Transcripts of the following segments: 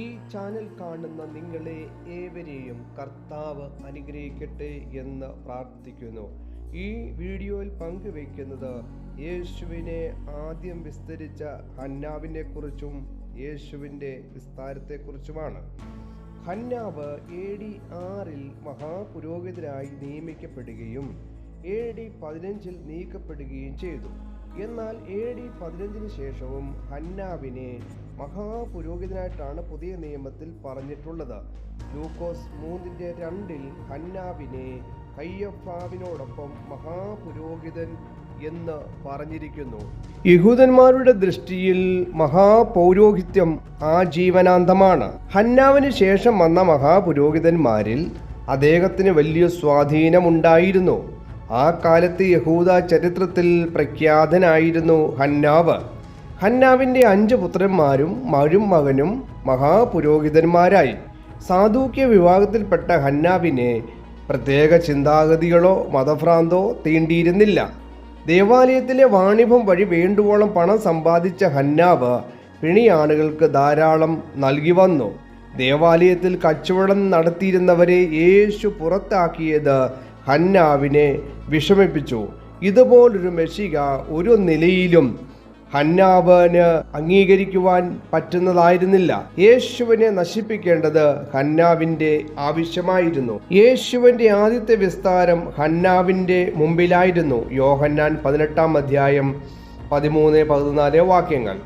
ഈ ചാനൽ കാണുന്ന നിങ്ങളെ ഏവരെയും കർത്താവ് അനുഗ്രഹിക്കട്ടെ എന്ന് പ്രാർത്ഥിക്കുന്നു. ഈ വീഡിയോയിൽ പങ്കുവയ്ക്കുന്നത് യേശുവിനെ ആദ്യം വിസ്തരിച്ച ഹന്നാവിനെ കുറിച്ചും യേശുവിന്റെ വിസ്താരത്തെക്കുറിച്ചുമാണ്. ഹന്നാവ് എ ഡി ആറിൽ മഹാപുരോഹിതനായി നിയമിക്കപ്പെടുകയും എ ഡി പതിനഞ്ചിൽ നീക്കപ്പെടുകയും ചെയ്തു. എന്നാൽ എ ഡി പതിനഞ്ചിന് ശേഷവും ഹന്നാവിനെ മഹാപുരോഹിതനായിട്ടാണ് പുതിയ നിയമത്തിൽ പറഞ്ഞിട്ടുള്ളത്. ലൂക്കോസ് മൂന്നിന്റെ രണ്ടിൽ ഹന്നാവിനെ കയ്യഫാവിനോടൊപ്പം മഹാപുരോഹിതൻ എന്ന് പറഞ്ഞിരിക്കുന്നു. യഹൂദന്മാരുടെ ദൃഷ്ടിയിൽ മഹാപൗരോഹിത്യം ആ ജീവനാന്തമാണ് ഹന്നാവിന് ശേഷം വന്ന മഹാപുരോഹിതന്മാരിൽ അദ്ദേഹത്തിന് വലിയ സ്വാധീനമുണ്ടായിരുന്നു. ആ കാലത്ത് യഹൂദ ചരിത്രത്തിൽ പ്രഖ്യാതനായിരുന്നു ഹന്നാവ്. ഹന്നാവിന്റെ അഞ്ച് പുത്രന്മാരും മരും മകനും മഹാപുരോഹിതന്മാരായി. സാധൂക്യ വിഭാഗത്തിൽപ്പെട്ട ഹന്നാവിനെ പ്രത്യേക ചിന്താഗതികളോ മതഭ്രാന്തോ തീണ്ടിയിരുന്നില്ല. ദേവാലയത്തിലെ വാണിഭം വഴി വേണ്ടുവോളം പണം സമ്പാദിച്ച ഹന്നാവ് പിണിയാളുകൾക്ക് ധാരാളം നൽകി വന്നു. ദേവാലയത്തിൽ കച്ചവടം നടത്തിയിരുന്നവരെ യേശു പുറത്താക്കിയത് ഹന്നാവിനെ വിഷമിപ്പിച്ചു. ഇതുപോലൊരു മെഷിക ഒരു നിലയിലും ഹന്നാവിന് അംഗീകരിക്കുവാൻ പറ്റുന്നതായിരുന്നില്ല. യേശുവിനെ നശിപ്പിക്കേണ്ടത് ഹന്നാവിന്റെ ആവശ്യമായിരുന്നു. യേശുവിന്റെ ആദ്യത്തെ വിസ്താരം ഹന്നാവിന്റെ മുമ്പിലായിരുന്നു. യോഹന്നാൻ പതിനെട്ടാം അധ്യായം പതിമൂന്ന് പതിനാല് വാക്യങ്ങൾ.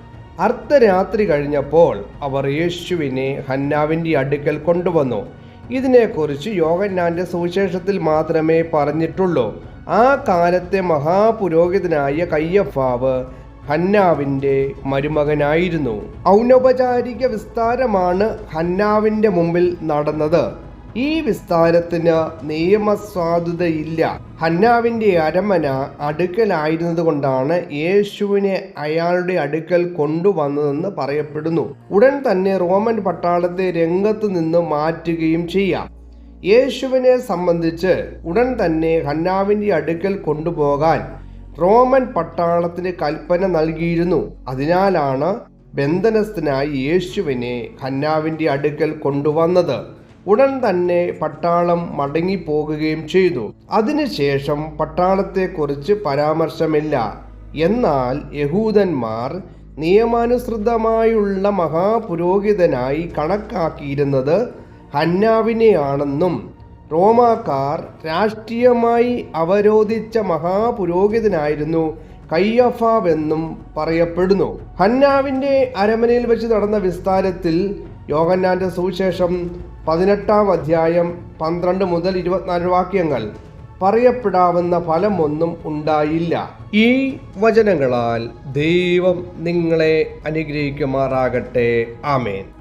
അർദ്ധരാത്രി കഴിഞ്ഞപ്പോൾ അവർ യേശുവിനെ ഹന്നാവിന്റെ അടുക്കൽ കൊണ്ടുവന്നു. ഇതിനെക്കുറിച്ച് യോഗന്നാന്റെ സുവിശേഷത്തിൽ മാത്രമേ പറഞ്ഞിട്ടുള്ളൂ. ആ കാലത്തെ മഹാപുരോഹിതനായ കയ്യഫാവ് ഹന്നാവിന്റെ മരുമകനായിരുന്നു. ഔനൗപചാരിക വിസ്താരമാണ് ഹന്നാവിന്റെ മുമ്പിൽ നടന്നത്. ഈ വിസ്താരത്തിന് നിയമസാധുതയില്ല. ഹന്നാവിന്റെ അരമന അടുക്കലായിരുന്നത് കൊണ്ടാണ് യേശുവിനെ അയാളുടെ അടുക്കൽ കൊണ്ടുവന്നതെന്ന് പറയപ്പെടുന്നു. ഉടൻ തന്നെ റോമൻ പട്ടാളത്തെ രംഗത്ത് നിന്ന് മാറ്റുകയും ചെയ്യാം. യേശുവിനെ സംബന്ധിച്ച് ഉടൻ തന്നെ ഹന്നാവിന്റെ അടുക്കൽ കൊണ്ടുപോകാൻ റോമൻ പട്ടാളത്തിന് കൽപ്പന നൽകിയിരുന്നു. അതിനാലാണ് ബന്ധനസ്ഥനായി യേശുവിനെ ഹന്നാവിന്റെ അടുക്കൽ കൊണ്ടുവന്നത്. ഉടൻ തന്നെ പട്ടാളം മടങ്ങിപ്പോകുകയും ചെയ്തു. അതിനുശേഷം പട്ടാളത്തെക്കുറിച്ച് പരാമർശമില്ല. എന്നാൽ യഹൂദന്മാർ നിയമാനുസൃതമായുള്ള മഹാപുരോഹിതനായി കണക്കാക്കിയിരുന്നത് ഹന്നാവിനെയാണെന്നും റോമാക്കാർ രാഷ്ട്രീയമായി അവരോധിച്ച മഹാപുരോഹിതനായിരുന്നു കയ്യഫാവെന്നും പറയപ്പെടുന്നു. ഹന്നാവിന്റെ അരമനയിൽ വെച്ച് നടന്ന വിസ്താരത്തിൽ യോഗന്നാന്റെ സുവിശേഷം പതിനെട്ടാം അധ്യായം പന്ത്രണ്ട് മുതൽ ഇരുപത്തിനാല് വാക്യങ്ങൾ. പറയപ്പെടാവുന്ന ഫലമൊന്നും ഉണ്ടായില്ല. ഈ വചനങ്ങളാൽ ദൈവം നിങ്ങളെ അനുഗ്രഹിക്കുമാറാകട്ടെ. ആമേൻ.